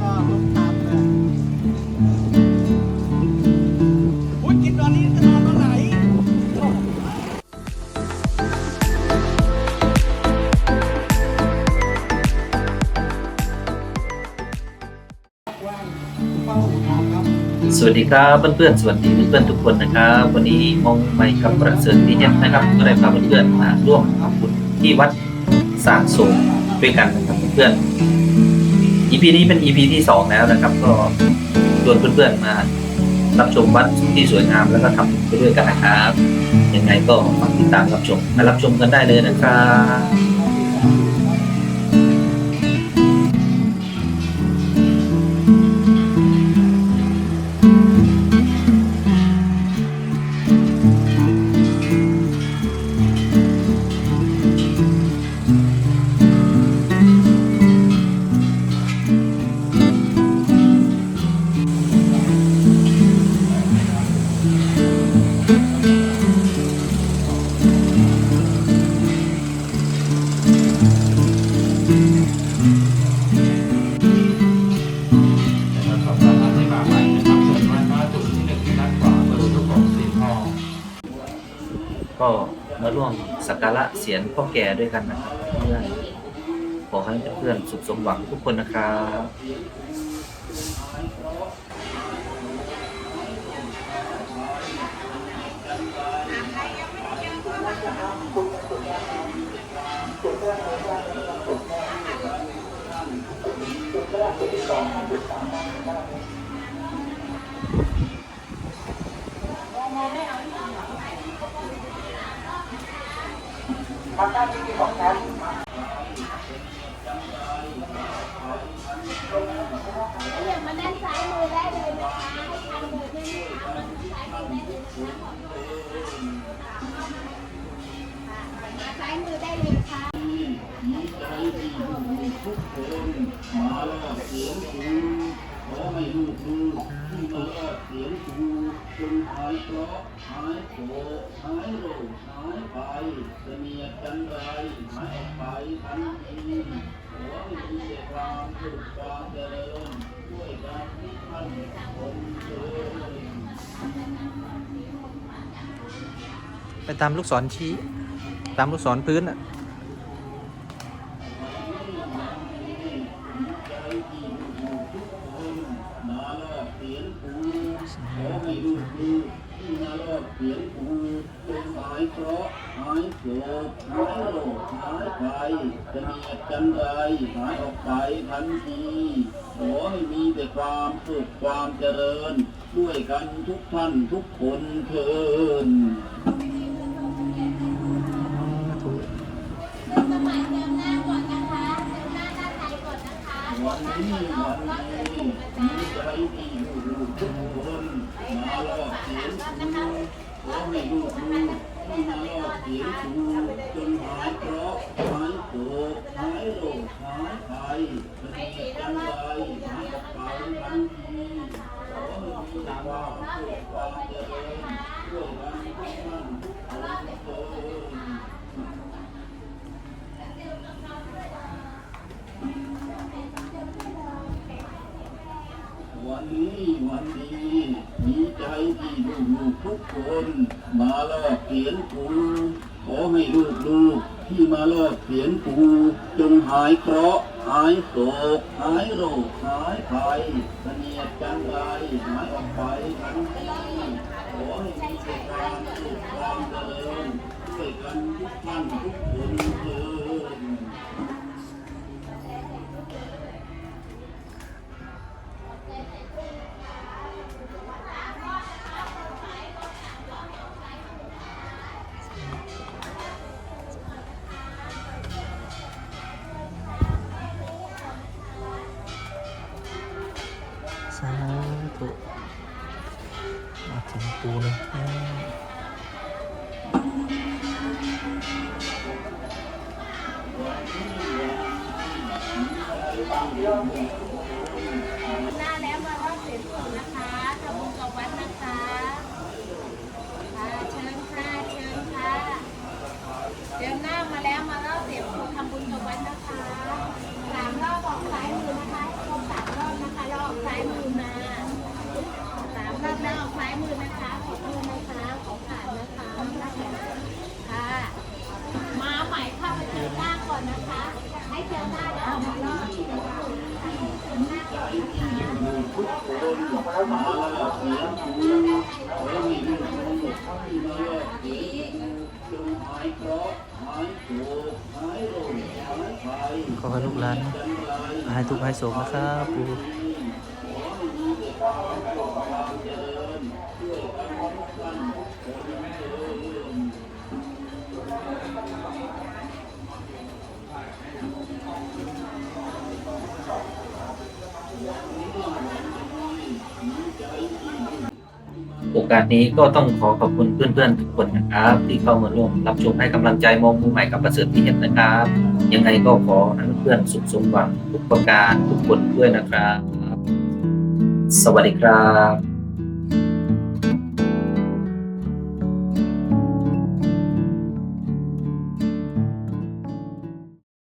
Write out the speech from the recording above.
ก็ลงตามเลยอุ๊ยกินตอนนี้จะนอนตอนไหนสวัสดีครับเพื่อนๆสวัสดีเพื่อนๆทุกคนนะครับ วันนี้มองไม่กับประเสริฐที่เย็นนะครับก็ได้พาเพื่อนๆมาร่วมทำบุญที่วัดสางโสมด้วยกันนะครับเพื่อนๆ EP นี้เป็น EP ที่สองแล้วนะครับ ก็ชวนเพื่อนๆมารับชมวัดที่สวยงามแล้วก็ทำไปด้วยกันนะครับยังไงก็ฝากติดตามรับชมมารับชมกันได้เลยนะครับ ก็มาร่วมสักการะเสียรพ่อแก่ด้วยกันนะครับเพื่อนขอให้เพื่อนสุขสมหวังทุกคนนะครับ อย่ามาด้านซ้ายมือได้เลยนะคะให้ทางเดินด้วยนะคะมาซ้ายมือได้เลยนะคะมาซ้ายมือได้เลยค่ะขอให้ลูกดูที่มาแลอดเสียงครู จงหายเคราะหายโศกหายโรคหายไปเสนียดจันไรหายออกไปทันทีขอให้มีแต่ความสุขความเจริญด้วยกันทุกท่านคนเจริญไปตามลูกศรชี้ ตามลูกศรพื้นอะ ยหายโรคหายไปเสนีจันไรหายออกไปทันทีขอให้มีแต่ความสุขความเจริญ ด้วยกันทุกท่านทุกคนเทินวันนี้วันนี้มีใจที่ลูกทุกคนมาลอดเสียงขอให้ลูกดูก ที่มาลอดเสียงครูจนหายเพราะหายโศกหายโรคหายภัยสนียดจันไรหายออกไปทันทีขอให้มีความสุขความเจริญด้วยกันทุกท่านทุกคน นี้วันนี้มีใจที่ลูกๆทุกคน มาลอกเขียนครูขอให้ลูกๆที่มาลอกเขียนครูจงหายเคราะห์หายโศกหายโรคหายภัยเสนียดจันไรหายออกไปทันทีขอให้มีแต่ความสุขความเจริญด้วยกันทุกท่านทุกคนเถิด สาธุมาถึงปูเลยอืมหน้าแล้วมารอบเสียงสูงนะคะทำบุญกับวัดนะคะค่ะเชิญค่ะเชิญค่ะเดินหน้ามาแล้วมารอบเสียงสูงทำบุญกับวัดนะคะสามรอบบอกซ้ายมือนะคะครบสามรอบนะ มาล่อเสียงกูขอให้ลูกน้องที่มาล่อเสียงกูจงหายเคราะห์หายโศกหายโรคหา ขอให้ลูกหลานหายทุกข์หายโศกนะครับปู อกาสนี้ก็ต้องขอขอบคุณเพื่อนๆทุกคนนะครับ ที่เข้ามาร่วมรับชมให้กำลังใจมองมุมใหม่กับประเสริฐที่เห็นนะครับ ยังไงก็ขอให้เพื่อนๆสุขสมหวังทุกประการทุกคนด้วยนะครับ สวัสดีครับ